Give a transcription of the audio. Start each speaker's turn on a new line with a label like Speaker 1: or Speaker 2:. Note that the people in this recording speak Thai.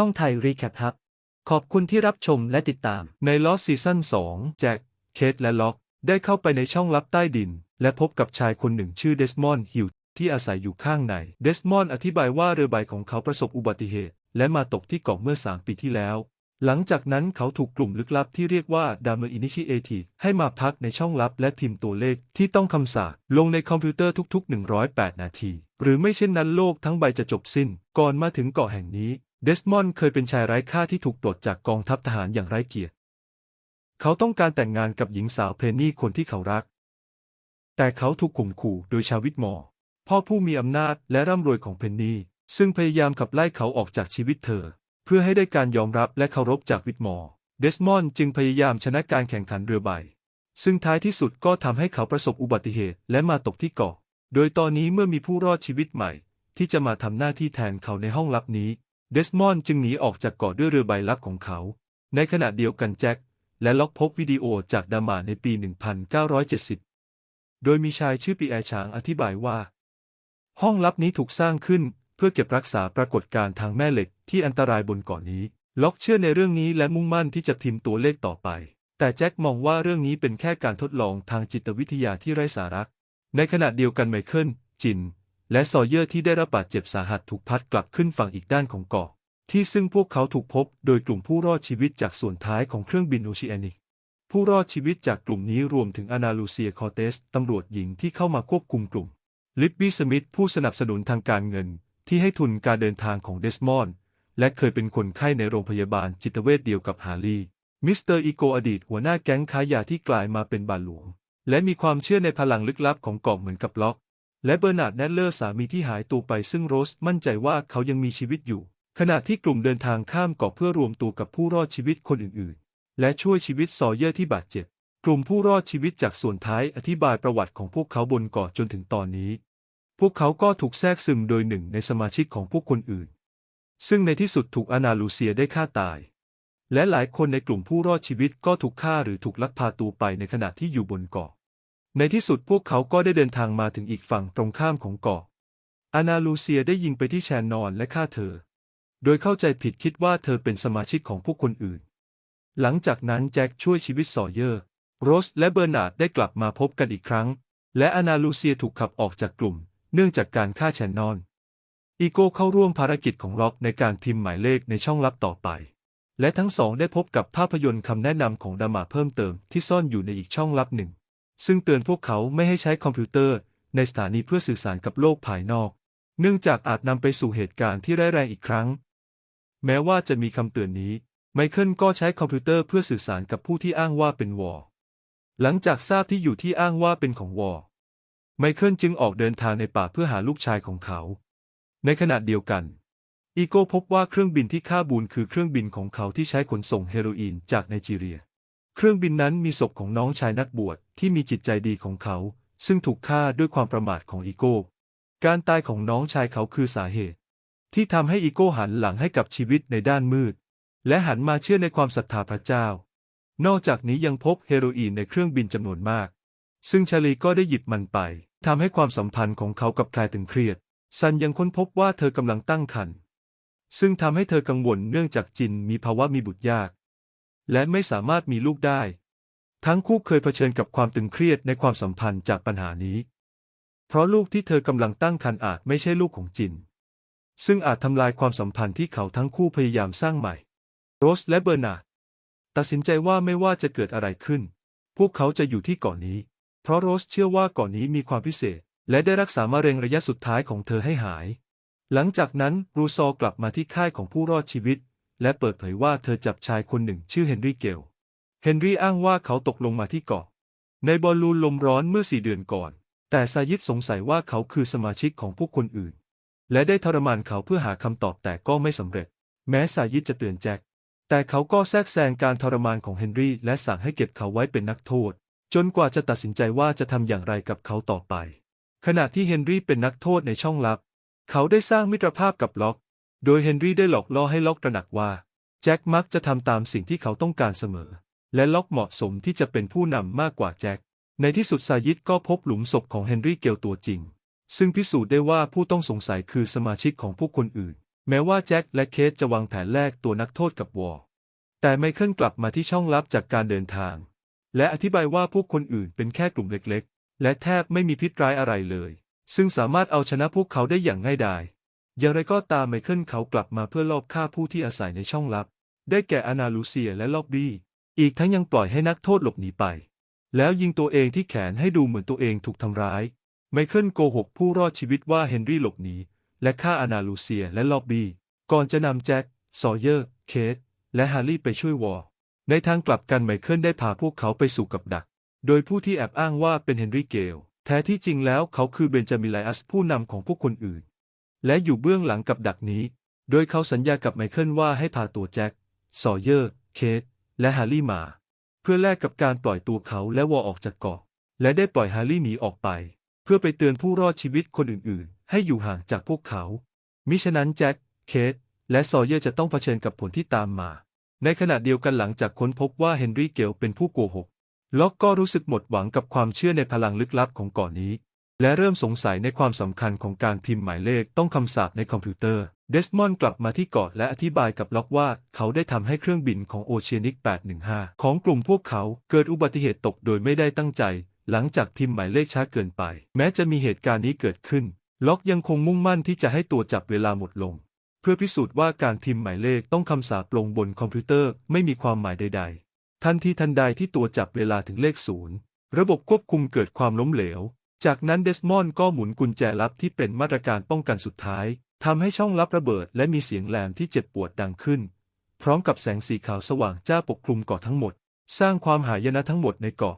Speaker 1: ช่องไทยรีแคปครับ ขอบคุณที่รับชมและติดตาม
Speaker 2: ในลอสซีซั่น2แจ็ค เคทและล็อก ได้เข้าไปในช่องลับใต้ดิน และพบกับชายคนหนึ่งชื่อเดสมอนด์ฮิวที่อาศัยอยู่ข้างใน เดสมอนด์อธิบายว่าเรือใบของเขาประสบอุบัติเหตุ และมาตกที่เกาะเมื่อ 3 ปีที่แล้ว หลังจากนั้นเขาถูกกลุ่มลึกลับที่เรียกว่าดามเมอร์อินิชิเอทีให้มาพักในช่องลับและพิมพ์ตัวเลขที่ต้องคำสาปลงในคอมพิวเตอร์ทุก ๆ 108 นาที หรือไม่เช่นนั้นโลกทั้งใบจะจบสิ้น ก่อนมาถึงเกาะแห่งนี้ เดสมอนด์เคยเป็นชายไร้ค่าที่ถูกปลดจากกองทัพทหารอย่างไร้เกียรติ เขาต้องการแต่งงานกับหญิงสาวเพนนี่คนที่เขารัก แต่เขาถูกข่มขู่โดยชาวิทมอร์พ่อผู้มีอำนาจและร่ำรวยของเพนนี่ ซึ่งพยายามขับไล่เขาออกจากชีวิตเธอ เพื่อให้ได้การยอมรับและเคารพจากวิทมอร์เดสมอนด์จึงพยายามชนะการแข่งขันเรือใบ ซึ่งท้ายที่สุดก็ทำให้เขาประสบอุบัติเหตุและมาตกที่เกาะ โดยตอนนี้เมื่อมีผู้รอดชีวิตใหม่ ที่จะมาทำหน้าที่แทนเขาในห้องลับนี้ เดสมอนด์จึงหนีออกจากเกาะด้วยเรือใบลับของเขา ในขณะเดียวกันแจ็คและล็อกพบวิดีโอจากดามาในปี 1970 โดยมีชายชื่อปีแอชางอธิบายว่า ห้องลับนี้ถูกสร้างขึ้นเพื่อเก็บรักษาปรากฏการณ์ทางแม่เหล็กที่อันตรายบนเกาะนนี้ ล็อกเชื่อในเรื่องนี้และมุ่งมั่นที่จะพิมพ์ตัวเลขต่อไป แต่แจ็คมองว่าเรื่องนี้เป็นแค่การทดลองทางจิตวิทยาที่ไร้สาระ ในขณะเดียวกันไมเคิลจิน และซอเยอร์ที่ได้รับบาดเจ็บสาหัสถูกพัดกลับขึ้นฝั่งอีกด้านของเกาะ ที่ซึ่งพวกเขาถูกพบโดยกลุ่มผู้รอดชีวิตจากส่วนท้ายของเครื่องบินโอชิแอนิก ผู้รอดชีวิตจากกลุ่มนี้รวมถึงอนาลูเซียคอเตสตำรวจหญิงที่เข้ามาควบคุมกลุ่ม ลิบบี้สมิธผู้สนับสนุนทางการเงิน ที่ให้ทุนการเดินทางของเดสมอนด์และเคยเป็นคนไข้ในโรงพยาบาลจิตเวชเดียวกับฮารีมิสเตอร์อีโกอดีตหัวหน้าแก๊งค้ายาที่กลายมาเป็นบาหลวง และมีความเชื่อในพลังลึกลับของเกาะเหมือนกับล็อก และเบอร์นาร์ดแนทเลอร์สามีที่หายตัวไปซึ่งโรสมั่นใจว่าเขายังมีชีวิตอยู่ ขณะที่กลุ่มเดินทางข้ามเกาะเพื่อรวมตัวกับผู้รอดชีวิตคนอื่นๆ และช่วยชีวิตซอเยอร์ที่บาดเจ็บ กลุ่มผู้รอดชีวิตจากส่วนท้ายอธิบายประวัติของพวกเขาบนเกาะจนถึงตอนนี้ พวกเขาก็ถูกแทรกซึมโดยหนึ่งในสมาชิกของพวกคนอื่น ซึ่งในที่สุดถูกอนาลูเซียได้ฆ่าตาย และหลายคนในกลุ่มผู้รอดชีวิตก็ถูกฆ่าหรือถูกลักพาตัวไปในขณะที่อยู่บนเกาะ ในที่สุดพวกเขาก็ได้เดินทางมาถึงอีกฝั่งตรงข้ามของเกาะ อานาลูเซียได้ยิงไปที่แชนนอนและฆ่าเธอ โดยเข้าใจผิดคิดว่าเธอเป็นสมาชิกของพวกคนอื่น หลังจากนั้นแจ็คช่วยชีวิตซอเยอร์ โรสและเบอร์นาร์ดได้กลับมาพบกันอีกครั้ง และอานาลูเซียถูกขับออกจากกลุ่ม เนื่องจากการฆ่าแชนนอน อีโก้เข้าร่วมภารกิจของล็อกในการพิมพ์หมายเลขในช่องลับต่อไป และทั้งสองได้พบกับภาพยนตร์คำแนะนำของดามาเพิ่มเติมที่ซ่อนอยู่ในอีกช่องลับหนึ่ง ซึ่งเตือนพวกเขาไม่ให้ใช้คอมพิวเตอร์ ในสถานีเพื่อสื่อสารกับโลกภายนอก เนื่องจากอาจนำไปสู่เหตุการณ์ที่ร้ายแรงอีกครั้ง แม้ว่าจะมีคำเตือนนี้ ไมเคิลก็ใช้คอมพิวเตอร์เพื่อสื่อสารกับผู้ที่อ้างว่าเป็นวอร์หลังจากทราบที่อยู่ที่อ้างว่าเป็นของวอร์ไมเคิลจึงออกเดินทางในป่าเพื่อหาลูกชายของเขา ในขณะเดียวกัน อีโก้พบว่าเครื่องบินที่ฆ่าบูนคือเครื่องบินของเขาที่ใช้ขนส่งเฮโรอีนจากไนจีเรีย เครื่องบินนั้นมีศพของน้องชายนักบวชที่มีจิตใจดีของเขา ซึ่งถูกฆ่าด้วยความประมาทของอีโก้ การตายของน้องชายเขาคือสาเหตุ ที่ทำให้อีโก้หันหลังให้กับชีวิตในด้านมืด และหันมาเชื่อในความศรัทธาพระเจ้า นอกจากนี้ยังพบเฮโรอีนในเครื่องบินจำนวนมาก ซึ่งชาลีก็ได้หยิบมันไปทำให้ความสัมพันธ์ของเขากับคลตึงเครียด ซันยังค้นพบว่าเธอกำลังตั้งครรภ์ซึ่งทำให้เธอกังวลเนื่องจากจินมีภาวะมีบุตรยาก และไม่สามารถมีลูกได้ ทั้งคู่เคยเผชิญกับความตึงเครียดในความสัมพันธ์จากปัญหานี้ เพราะลูกที่เธอกำลังตั้งครรภ์อาจไม่ใช่ลูกของจิน ซึ่งอาจทำลายความสัมพันธ์ที่เขาทั้งคู่พยายามสร้างใหม่ โรสและเบอร์นาร์ดตัดสินใจว่าไม่ว่าจะเกิดอะไรขึ้น พวกเขาจะอยู่ที่เกาะนนี้ เพราะโรสเชื่อว่าเกาะนนี้มีความพิเศษ และได้รักษามะเร็งระยะสุดท้ายของเธอให้หาย หลังจากนั้นรูซอกลับมาที่ค่ายของผู้รอดชีวิต และเปิดเผยว่าเธอจับชายคนหนึ่งชื่อเฮนรี่เกล เฮนรี่อ้างว่าเขาตกลงมาที่เกาะ ในบอลลูนลมร้อนเมื่อสี่เดือนก่อน แต่ซายิดสงสัยว่าเขาคือสมาชิกของพวกคนอื่น และได้ทรมานเขาเพื่อหาคำตอบแต่ก็ไม่สำเร็จ แม้ซายิดจะเตือนแจ็ค แต่เขาก็แทรกแซงการทรมานของเฮนรี่และสั่งให้เก็บเขาไว้เป็นนักโทษ จนกว่าจะตัดสินใจว่าจะทำอย่างไรกับเขาต่อไป ขณะที่เฮนรี่เป็นนักโทษในช่องลับ เขาได้สร้างมิตรภาพกับล็อก โดยเฮนรี่ได้หลอกล่อให้ล็อกตระหนักว่า แจ็คมักจะทำตามสิ่งที่เขาต้องการเสมอ และล็อกเหมาะสมที่จะเป็นผู้นำมากกว่าแจ็ค ในที่สุดซายิดก็พบหลุมศพของเฮนรี่เกลตัวจริง ซึ่งพิสูจน์ได้ว่าผู้ต้องสงสัยคือสมาชิกของพวกคนอื่น แม้ว่าแจ็คและเคสจะวางแผนแลกตัวนักโทษกับวอร์แต่ไมเคิลกลับมาที่ช่องลับจากการเดินทาง และอธิบายว่าพวกคนอื่นเป็นแค่กลุ่มเล็กๆ และแทบไม่มีพิษร้ายอะไรเลย ซึ่งสามารถเอาชนะพวกเขาได้อย่างง่ายดาย อย่างไรก็ตามไมเคิลเขากลับมาเพื่อลอบฆ่าผู้ที่อาศัยในช่องลับ ได้แก่อนาลูเซียและล็อบบี้ อีกทั้งยังปล่อยให้นักโทษหลบหนีไป แล้วยิงตัวเองที่แขนให้ดูเหมือนตัวเองถูกทำร้าย ไมเคิลโกหกผู้รอดชีวิตว่าเฮนรี่หลบหนีและฆ่าอนาลูเซียและล็อบบี้ ก่อนจะนำแจ็ค ซอเยอร์ เคท และฮาร์รี่ไปช่วยวอร์ในทางกลับกันไมเคิลได้พาพวกเขาไปสู่กับดัก โดยผู้ที่แอบอ้างว่าเป็นเฮนรี่เกล แท้ที่จริงแล้วเขาคือเบนจามินไลอัสผู้นำของพวกคนอื่น และอยู่เบื้องหลังกับดักนี้ โดยเขาสัญญากับไมเคิลว่าให้พาตัวแจ็ค ซอเยอร์ เคท และฮาร์รี่มา เพื่อแลกกับการปล่อยตัวเขาและวอออกจากเกาะ และได้ปล่อยฮาร์รี่หนีออกไป เพื่อไปเตือนผู้รอดชีวิตคนอื่นๆ ให้อยู่ห่างจากพวกเขา มิฉะนั้นแจ็ค เคท และซอเยอร์จะต้องเผชิญกับผลที่ตามมา ในขณะเดียวกันหลังจากค้นพบว่าเฮนรี่เกลเป็นผู้โกหก ล็อกก็รู้สึกหมดหวังกับความเชื่อในพลังลึกลับของเก่อนนี้ และเริ่มสงสัยในความสำคัญของการพิมพ์หมายเลขต้องคำสาปในคอมพิวเตอร์ เดสมอนด์กลับมาที่เกาะและอธิบายกับล็อกว่าเขาได้ทำให้เครื่องบินของโอเชียนิก 815 ของกลุ่มพวกเขาเกิดอุบัติเหตุตกโดยไม่ได้ตั้งใจ หลังจากพิมพ์หมายเลขช้าเกินไป แม้จะมีเหตุการณ์นี้เกิดขึ้น ล็อกยังคงมุ่งมั่นที่จะให้ตัวจับเวลาหมดลง เพื่อพิสูจน์ว่าการพิมพ์หมายเลขต้องคำสาปลงบนคอมพิวเตอร์ไม่มีความหมายใด ๆ ทันทีทันใดที่ตัวจับเวลาถึงเลขศูนย์ระบบควบคุมเกิดความล้มเหลว จากนั้นเดสมอนด์ก็หมุนกุญแจลับที่เป็นมาตรการป้องกันสุดท้ายทำให้ช่องลับระเบิดและมีเสียงแหลมที่เจ็บปวดดังขึ้น พร้อมกับแสงสีขาวสว่างจ้าปกคลุมเกาะทั้งหมด สร้างความหายนะทั้งหมดในเกาะ